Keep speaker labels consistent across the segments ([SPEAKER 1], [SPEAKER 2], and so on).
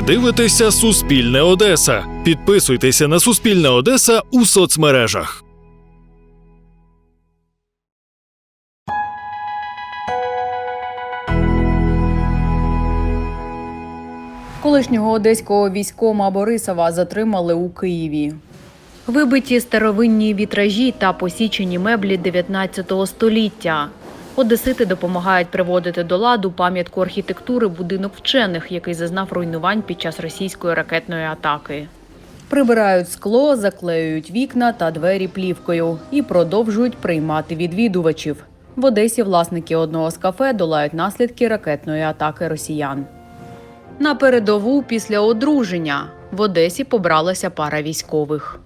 [SPEAKER 1] Ви дивитеся Суспільне Одеса. Підписуйтеся на Суспільне Одеса у соцмережах.
[SPEAKER 2] Колишнього одеського військома Борисова затримали у Києві. Вибиті старовинні вітражі та посічені меблі 19 століття. Одесити допомагають приводити до ладу пам'ятку архітектури будинок вчених, який зазнав руйнувань під час російської ракетної атаки. Прибирають скло, заклеюють вікна та двері плівкою і продовжують приймати відвідувачів. В Одесі власники одного з кафе долають наслідки ракетної атаки росіян. На передову після одруження в Одесі побралася пара військових.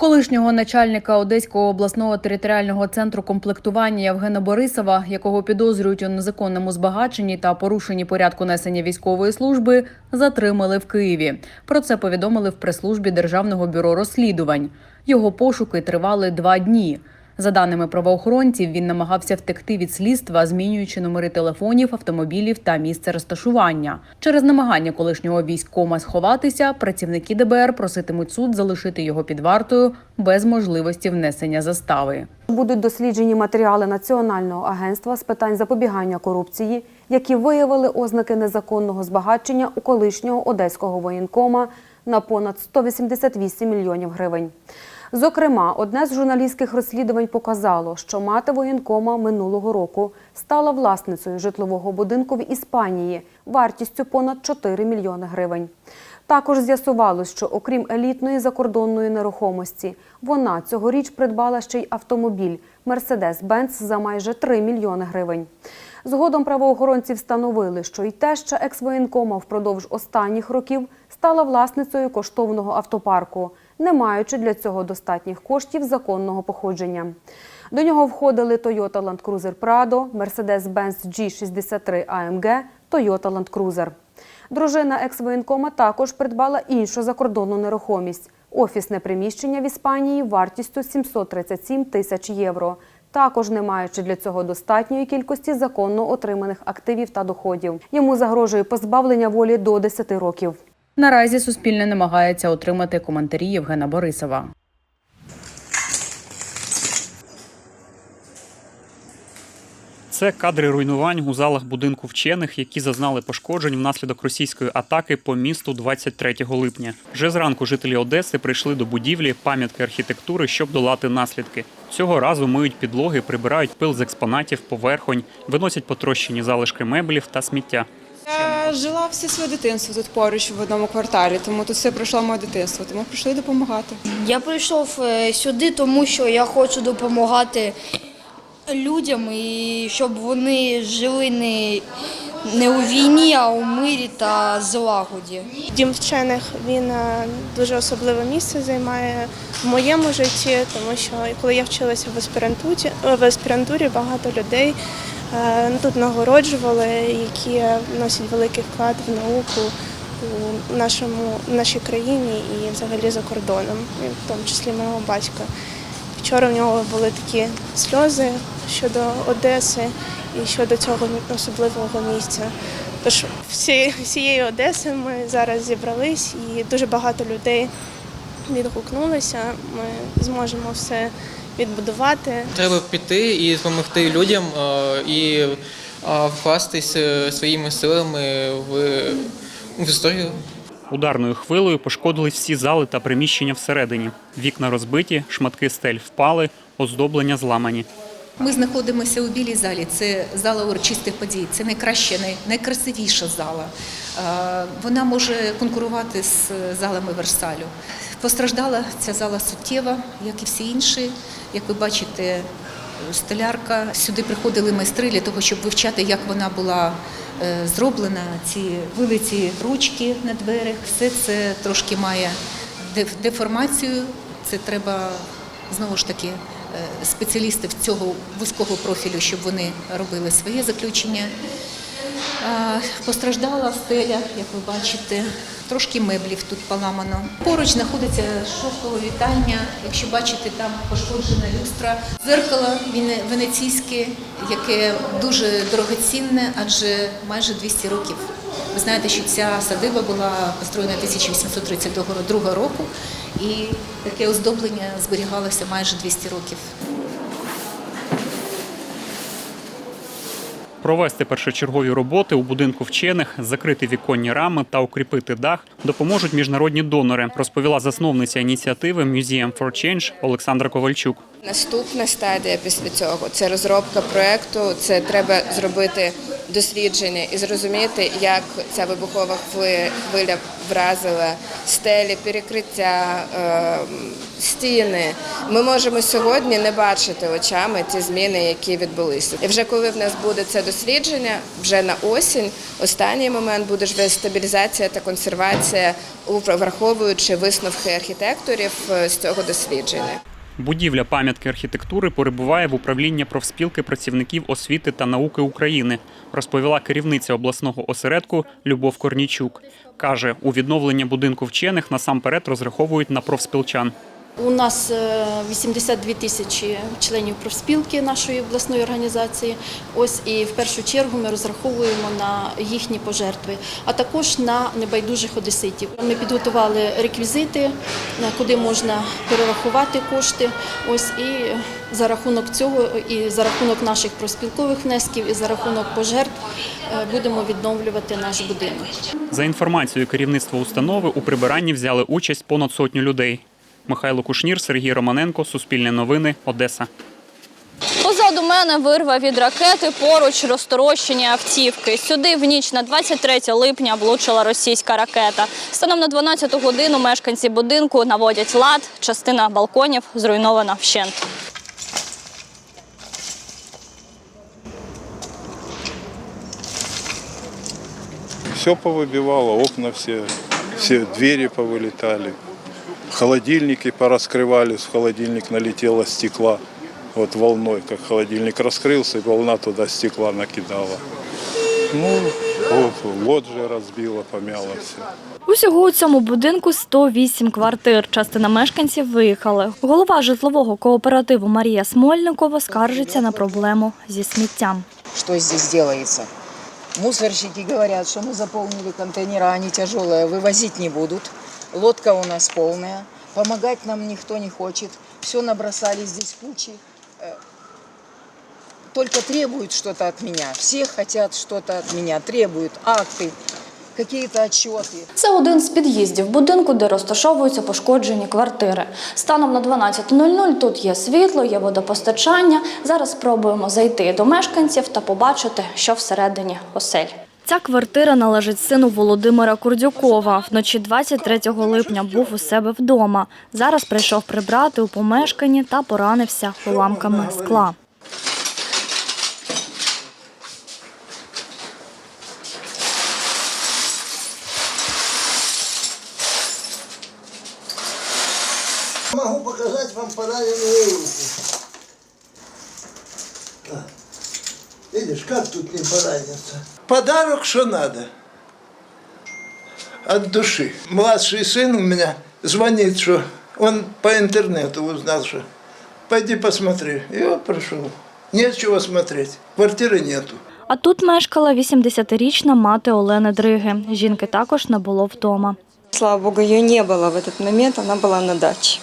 [SPEAKER 2] Колишнього начальника Одеського обласного територіального центру комплектування Євгена Борисова, якого підозрюють у незаконному збагаченні та порушенні порядку несення військової служби, затримали в Києві. Про це повідомили в прес-службі Державного бюро розслідувань. Його пошуки тривали два дні. За даними правоохоронців, він намагався втекти від слідства, змінюючи номери телефонів, автомобілів та місце розташування. Через намагання колишнього військкома сховатися, працівники ДБР проситимуть суд залишити його під вартою без можливості внесення застави.
[SPEAKER 3] Будуть досліджені матеріали Національного агентства з питань запобігання корупції, які виявили ознаки незаконного збагачення у колишнього одеського воєнкома на понад 188 мільйонів гривень. Зокрема, одне з журналістських розслідувань показало, що мати воєнкома минулого року стала власницею житлового будинку в Іспанії вартістю понад 4 мільйони гривень. Також з'ясувалось, що окрім елітної закордонної нерухомості, вона цьогоріч придбала ще й автомобіль Mercedes-Benz за майже 3 мільйони гривень. Згодом правоохоронці встановили, що й теща екс-воєнкома впродовж останніх років стала власницею коштовного автопарку, не маючи для цього достатніх коштів законного походження. До нього входили Toyota Land Cruiser Prado, Mercedes-Benz G63 AMG, Toyota Land Cruiser. Дружина екс-воєнкома також придбала іншу закордонну нерухомість – офісне приміщення в Іспанії вартістю 737 тисяч євро, також не маючи для цього достатньої кількості законно отриманих активів та доходів. Йому загрожує позбавлення волі до 10 років.
[SPEAKER 2] Наразі Суспільне намагається отримати коментарі Євгена Борисова.
[SPEAKER 4] Це кадри руйнувань у залах будинку вчених, які зазнали пошкоджень внаслідок російської атаки по місту 23 липня. Вже зранку жителі Одеси прийшли до будівлі пам'ятки архітектури, щоб долати наслідки. Цього разу миють підлоги, прибирають пил з експонатів, поверхонь, виносять потрощені залишки меблів та сміття.
[SPEAKER 5] Я жила все своє дитинство тут поруч в одному кварталі, тому тут все пройшло моє дитинство, тому прийшли допомагати.
[SPEAKER 6] Я прийшов е, сюди, тому що я хочу допомагати людям і щоб вони жили не, не у війні, а у мирі та злагоді.
[SPEAKER 7] Дім вчених він е, дуже особливе місце займає в моєму житті, тому що коли я вчилася в аспірантурі, в аспірантурі багато людей е, тут нагороджували, які вносять великий вклад в науку у нашому в нашій країні і взагалі за кордоном, в тому числі мого батька. Вчора в нього були такі сльози щодо Одеси і щодо цього особливого місця. Тож всі, всієї Одеси ми зараз зібрались і дуже багато людей відгукнулися. Ми зможемо все відбудувати.
[SPEAKER 8] Треба піти і допомогти людям е, і е, вкластись своїми силами в, в історію.
[SPEAKER 4] Ударною хвилею пошкодились всі зали та приміщення всередині. Вікна розбиті, шматки стель впали, оздоблення зламані.
[SPEAKER 9] Ми знаходимося у білій залі. Це зала урочистих подій. Це найкраща, найкрасивіша зала. Е, Вона може конкурувати з залами Версалю. Постраждала ця зала суттєво, як і всі інші. Як ви бачите, столярка. Сюди приходили майстри для того, щоб вивчати, як вона була е, зроблена. Ці вилиті ручки на дверях. Все це трошки має деф- деформацію. Це треба знову ж таки е, спеціалістів цього вузького профілю, щоб вони робили своє заключення. Постраждала стеля, як ви бачите. Трошки меблів тут поламано. Поруч знаходиться шовкова вітальня. Якщо бачите, там пошкоджена люстра, дзеркало вене- венеційське, яке дуже дорогоцінне, адже майже 200 років. Ви знаєте, що ця садиба була построєна 1832 року, і таке оздоблення зберігалося майже 200 років.
[SPEAKER 4] Провести першочергові роботи у будинку вчених, закрити віконні рами та укріпити дах допоможуть міжнародні донори, розповіла засновниця ініціативи Museum for Change Олександра Ковальчук.
[SPEAKER 10] Наступна стадія після цього це розробка проекту. Це треба зробити дослідження і зрозуміти, як ця вибухова хвиля вразила стелі, перекриття, е, стіни. Ми можемо сьогодні не бачити очами ті зміни, які відбулися. І вже коли в нас буде це дослідження, вже на осінь, останній момент буде вже стабілізація та консервація, враховуючи висновки архітекторів е, з цього дослідження.
[SPEAKER 4] Будівля пам'ятки архітектури перебуває в управлінні профспілки працівників освіти та науки України, розповіла керівниця обласного осередку Любов Корнічук. Каже, у відновлення будинку вчених насамперед розраховують на профспілчан.
[SPEAKER 11] У нас е, 82 тисячі членів профспілки нашої обласної організації. Ось і в першу чергу ми розраховуємо на їхні пожертви, а також на небайдужих одеситів. Ми підготували реквізити, куди можна перерахувати кошти. Ось і за рахунок цього, і за рахунок наших профспілкових внесків, і за рахунок пожертв е, будемо відновлювати наш будинок.
[SPEAKER 4] За інформацією керівництва установи, у прибиранні взяли участь понад сотню людей. Михайло Кушнір, Сергій Романенко, Суспільне новини, Одеса.
[SPEAKER 12] Позаду мене вирва від ракети, поруч розторощені автівки. Сюди в ніч на 23 липня влучила російська ракета. Станом на 12 годину мешканці будинку наводять лад. Частина балконів зруйнована вщент.
[SPEAKER 13] Все повыбивало, окна все, все двери повылетали Холодильники пораскрывались, в холодильник налетело стекла. Вот волной, как холодильник раскрылся, и волна туда стекла накидала. Ну, вот, лоджия разбила, помяла все.
[SPEAKER 12] Усього у цьому будинку 108 квартир. Частина мешканців виїхали. Голова житлового кооперативу Марія Смольникова скаржиться на проблему зі сміттям.
[SPEAKER 14] что здесь делается. Мусорщики говорят, что мы заполнили контейнера, они тяжелые, вывозить не будут. Лодка у нас полная, помогать нам никто не хочет. Все набросали здесь кучи. Э, Только требуют что-то от меня. Все хотят что-то от меня, требуют акты, какие-то отчеты.
[SPEAKER 12] Це один з під'їздів будинку, де розташовуються пошкоджені квартири. Станом на 12.00 тут є світло, є водопостачання. Зараз спробуємо зайти до мешканців та побачити, що всередині осель. Ця квартира належить сину Володимира Курдюкова. Вночі 23 липня був у себе вдома. Зараз прийшов прибрати у помешканні та поранився уламками скла.
[SPEAKER 15] Видишь, как тут не пораниться? Подарок, что надо. От души. Младший сын у меня звонит, что он по интернету узнал, что пойди посмотри. И вот пришел. Нечего смотреть. Квартиры нету.
[SPEAKER 12] А тут мешкала 80-річна мати Олени Дриги. Жінки також не було вдома.
[SPEAKER 16] Слава богу, ее не было в этот момент, она была на даче.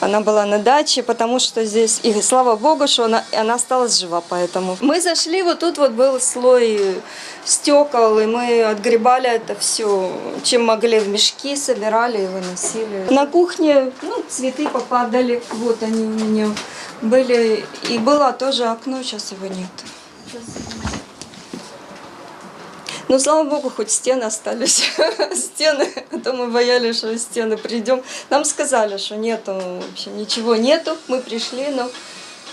[SPEAKER 16] Она была на даче, потому что здесь, и слава богу, что она, она осталась жива, поэтому. Мы зашли, вот тут вот был слой стекол, и мы отгребали это все, чем могли в мешки, собирали и выносили. На кухне, ну, цветы попадали, вот они у меня были, и было тоже окно, сейчас его нет. Ну, слава богу, хоть стены остались. стены, а то мы боялись, что стены придем. Нам сказали, что нету, в общем, ничего нету. Мы пришли, но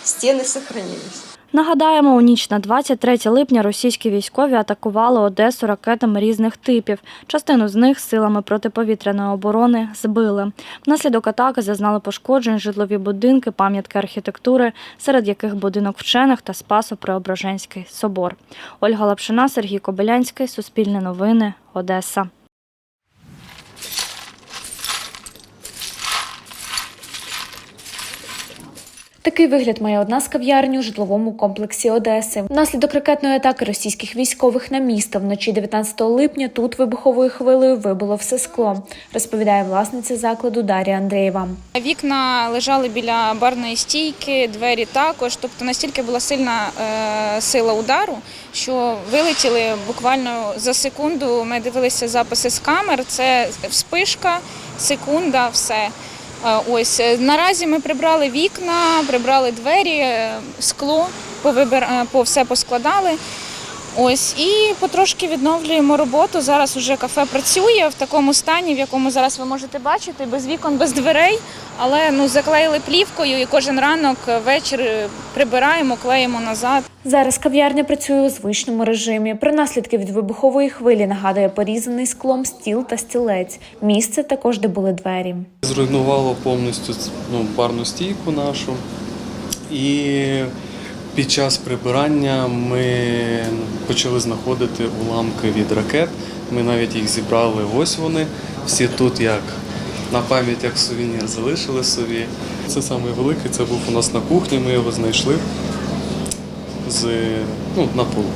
[SPEAKER 16] стены сохранились.
[SPEAKER 12] Нагадаємо, у ніч на 23 липня російські військові атакували Одесу ракетами різних типів. Частину з них силами протиповітряної оборони збили. Внаслідок атаки зазнали пошкоджень житлові будинки, пам'ятки архітектури, серед яких будинок вчених та Спасо-Преображенський собор. Ольга Лапшина, Сергій Кобилянський, Суспільне новини, Одеса.
[SPEAKER 17] Такий вигляд має одна з кав'ярень у житловому комплексі Одеси. Внаслідок ракетної атаки російських військових на місто вночі 19 липня тут вибуховою хвилею вибило все скло, розповідає власниця закладу Дар'я Андрієва.
[SPEAKER 18] Вікна лежали біля барної стійки, двері також. Тобто настільки була сильна е, сила удару, що вилетіли буквально за секунду. Ми дивилися записи з камер. Це вспишка, секунда, все. Е, Ось е, наразі ми прибрали вікна, прибрали двері, е, скло, повибир... по все поскладали. Ось і потрошки відновлюємо роботу. Зараз уже кафе працює в такому стані, в якому зараз ви можете бачити, без вікон, без дверей. Але ну заклеїли плівкою і кожен ранок вечір е, прибираємо, клеїмо назад.
[SPEAKER 17] Зараз кав'ярня працює у звичному режимі. Про наслідки від вибухової хвилі нагадує порізаний склом стіл та стілець. Місце також, де були двері.
[SPEAKER 19] Зруйнувало повністю ну, барну стійку нашу. І під час прибирання ми почали знаходити уламки від ракет. Ми навіть їх зібрали. Ось вони. Всі тут як на пам'ять, як сувенір, залишили собі. Це саме великий, це був у нас на кухні, ми його знайшли з ну, на полу.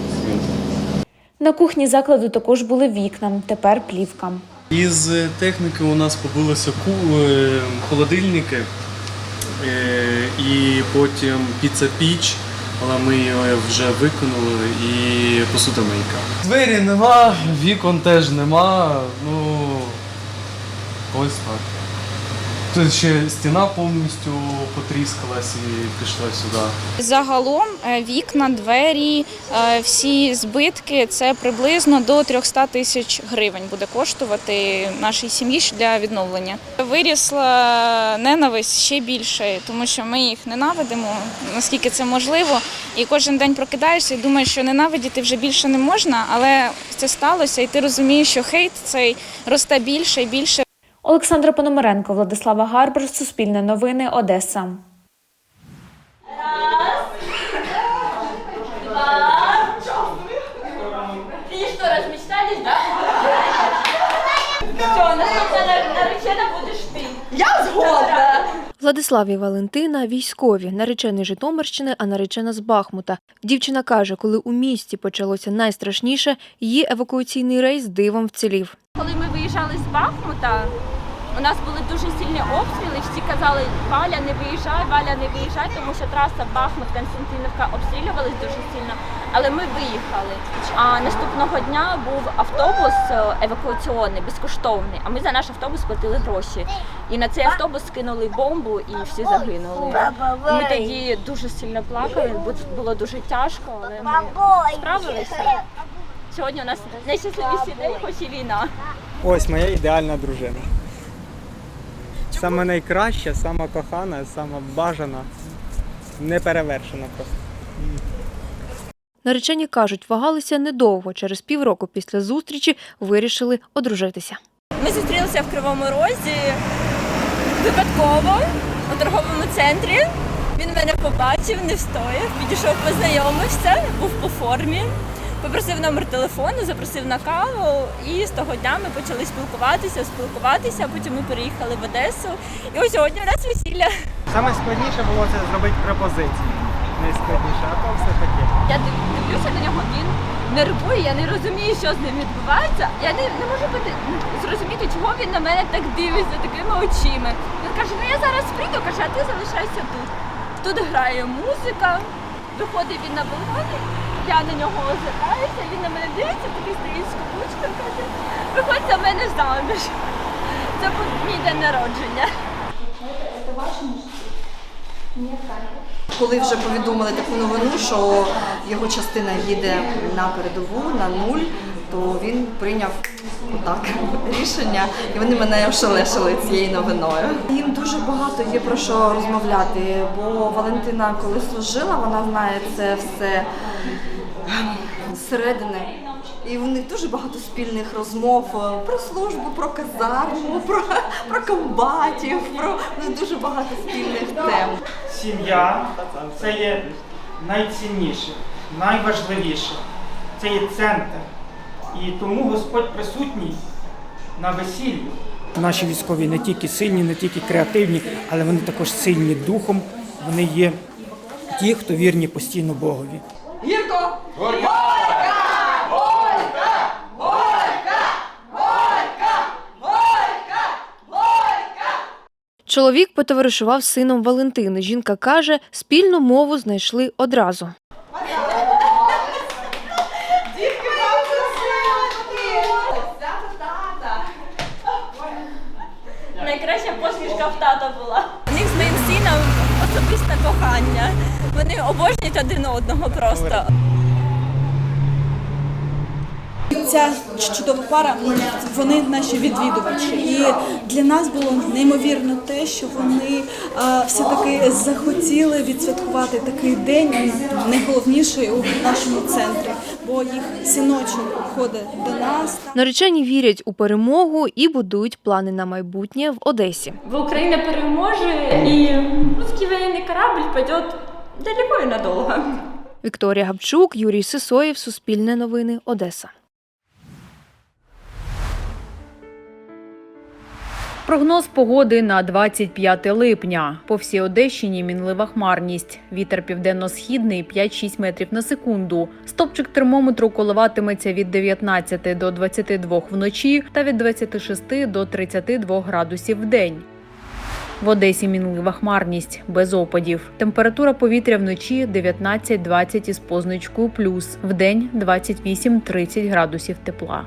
[SPEAKER 17] На кухні закладу також були вікна, тепер плівка.
[SPEAKER 19] Із техніки у нас побилися е, холодильники е, і потім піца-піч, але ми її вже виконали і посудомийка. Двері нема, вікон теж нема. Ну ось так. Тут ще стіна повністю потріскалась і пішла сюди.
[SPEAKER 18] Загалом е, вікна, двері, е, всі збитки це приблизно до 300 тисяч гривень буде коштувати нашій сім'ї для відновлення. Вирісла ненависть ще більше, тому що ми їх ненавидимо, наскільки це можливо. І кожен день прокидаєшся і думаєш, що ненавидіти вже більше не можна, але це сталося, і ти розумієш, що хейт цей росте більше і більше.
[SPEAKER 17] Олександра Пономаренко, Владислава Гарбар, Суспільне новини, Одеса.
[SPEAKER 20] И что, размечтались, да? Все, наступная наречена будешь ты.
[SPEAKER 21] Владислав і Валентина військові, наречений Житомирщини, а наречена з Бахмута. Дівчина каже, коли у місті почалося найстрашніше, її евакуаційний рейс дивом вцілів.
[SPEAKER 20] Коли ми виїжджали з Бахмута, у нас були дуже сильні обстріли. Всі казали, Валя, не виїжджай, Валя, не виїжджай, тому що траса Бахмут-Константинівка обстрілювалась дуже сильно. Але ми виїхали. А наступного дня був автобус е, евакуаційний, безкоштовний. А ми за наш автобус платили гроші. І на цей автобус скинули бомбу і всі загинули. Ми тоді дуже сильно плакали, бо було дуже тяжко, але ми справилися. Сьогодні у нас найщасливіший день, хоч і війна.
[SPEAKER 22] Ось моя ідеальна дружина. Саме найкраща, сама кохана, сама бажана, неперевершена просто.
[SPEAKER 21] Наречені кажуть, вагалися недовго. Через півроку після зустрічі вирішили одружитися.
[SPEAKER 20] Ми зустрілися в Кривому Розі випадково у торговому центрі. Він мене побачив, не встояв, підійшов, познайомився, був по формі, попросив номер телефону, запросив на каву. І з того дня ми почали спілкуватися, спілкуватися. Потім ми переїхали в Одесу. І ось сьогодні у нас весілля.
[SPEAKER 22] Саме складніше було це зробити пропозицію. Найскладніше, а то все таке.
[SPEAKER 20] Я див- дивлюся на нього, він нервує, я не розумію, що з ним відбувається. Я не, не можу бути, зрозуміти, чого він на мене так дивиться такими очима. Він каже, ну я зараз прийду, каже, а ти залишайся тут. Тут грає музика, виходить він на балкон, я на нього озираюся, він на мене дивиться, такий стоїть з каблучкою, каже, виходь за мене заміж. Це був мій день народження. Це ваше Ні.
[SPEAKER 16] Коли вже повідомили таку новину, що його частина їде на передову на нуль, то він прийняв отак рішення, і вони мене ошелешили цією новиною. Їм дуже багато є про що розмовляти, бо Валентина, коли служила, вона знає це все зсередини. І них дуже багато спільних розмов про службу, про казарму, про, про комбатів, про ну, дуже багато спільних тем.
[SPEAKER 23] Сім'я це є найцінніше, найважливіше. Це є центр. І тому Господь присутній на весіллі. Наші військові не тільки сильні, не тільки креативні, але вони також сильні духом. Вони є ті, хто вірні постійно Богові.
[SPEAKER 24] Гірко!
[SPEAKER 21] Чоловік потоваришував з сином Валентини. Жінка каже, спільну мову знайшли одразу.
[SPEAKER 20] В тата була. У них з моїм сином особисте кохання. Вони обожнюють один одного просто.
[SPEAKER 25] Ця чудова пара, вони наші відвідувачі. І для нас було неймовірно те, що вони а, все-таки захотіли відсвяткувати такий день, найголовніший у нашому центрі, бо їх синочок ходить до нас.
[SPEAKER 21] Наречені вірять у перемогу і будують плани на майбутнє в Одесі.
[SPEAKER 20] Бо Україна переможе і русський воєнний корабль піде далеко і надовго.
[SPEAKER 21] Вікторія Габчук, Юрій Сисоєв, Суспільне новини, Одеса.
[SPEAKER 2] Прогноз погоди на 25 липня. По всій Одещині мінлива хмарність. Вітер південно-східний 5-6 метрів на секунду. Стопчик термометру коливатиметься від 19 до 22 вночі та від 26 до 32 градусів в день. В Одесі мінлива хмарність без опадів. Температура повітря вночі 19-20 із позначкою плюс. Вдень 28-30 градусів тепла.